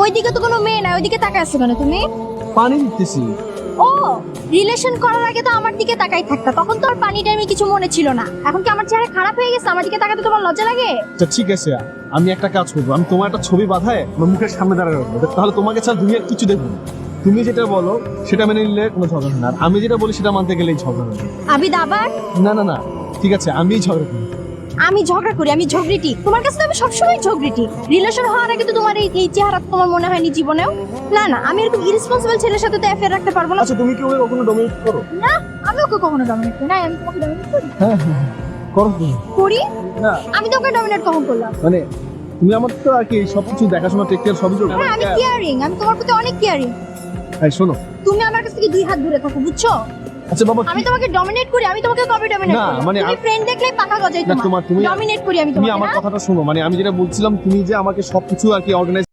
ওইদিকে তো কোনো মেয়ে নাই ওইদিকে তাকায় আছো কেন তুমি? পানি দিতেছি। ও রিলেশন করার আগে তো আমার দিকে তাকাই থাকতা তখন তো আর পানি টাইমে কিছু মনে ছিল না। এখন কি আমার চেহারা খারাপ হয়ে গেছে? আমার দিকে তাকাতে তোমার লজ্জা লাগে? আচ্ছা ঠিক আছে আমি একটা কাজ করব। আমি তোমার একটা ছবি বাঁধায় আমার মুখের সামনে দাঁড়ায় রাখব। তাহলে তোমাকে ছাড়া দুনিয়ার কিছু দেখব তুমি যেটা বলো সেটা মেনে নিলে কোনো ঝগড়া হয় না। আর আমি যেটা বলি সেটা মানতে গেলেই ঝগড়া হবে। আবিদ আবার? না না না ঠিক আছে আমিই ঝগড়া করি। আমি ঝগড়া করি আমি ঝগড়িটি। তোমার কাছে তো আমি সবসময় ঝগড়িটি। রিলেশন হওয়ার আগে তো তোমার এই এই চেহারা তোমার মনে হয়নি জীবনেও। না না আমি এরকম ইরেসপন্সিবল ছেলের সাথে তো অ্যাফেয়ার রাখতে পারব না। আচ্ছা তুমি কি ওকে কখনো ডমিনেট করো? না আমি ওকে কখনো ডমিনেট করি না আমি তোমাকে ডমিনেট করি। হ্যাঁ হ্যাঁ হ্যাঁ। করো। তুমি করি? না। আমি তোকে ডমিনেট কখন করলাম? মানে তুমি আমার তো আর কি সবকিছু দেখাশোনা টেক কেয়ার সবই করো? হ্যাঁ আমি কেয়ারিং আমি তোমার প্রতি অনেক কেয়ারিং এই শোনো। তুমি আমার কাছ থেকে দুই হাত দূরে থাকো বুঝছ? আচ্ছা বাবা আমি তোমাকে ডমিনেট করি আমি তোমাকে কবে ডমিনেট না, করি। মানে তুমি ফ্রেন্ড দেখলে পাকা গজাই তোমার। তুমি ডমিনেট করি আমি তুমি তোমাকে আমার কথাটা শোনো মানে আমি যেটা বলছিলাম তুমি যে আমাকে সবকিছু আর কি অর্গানাইজ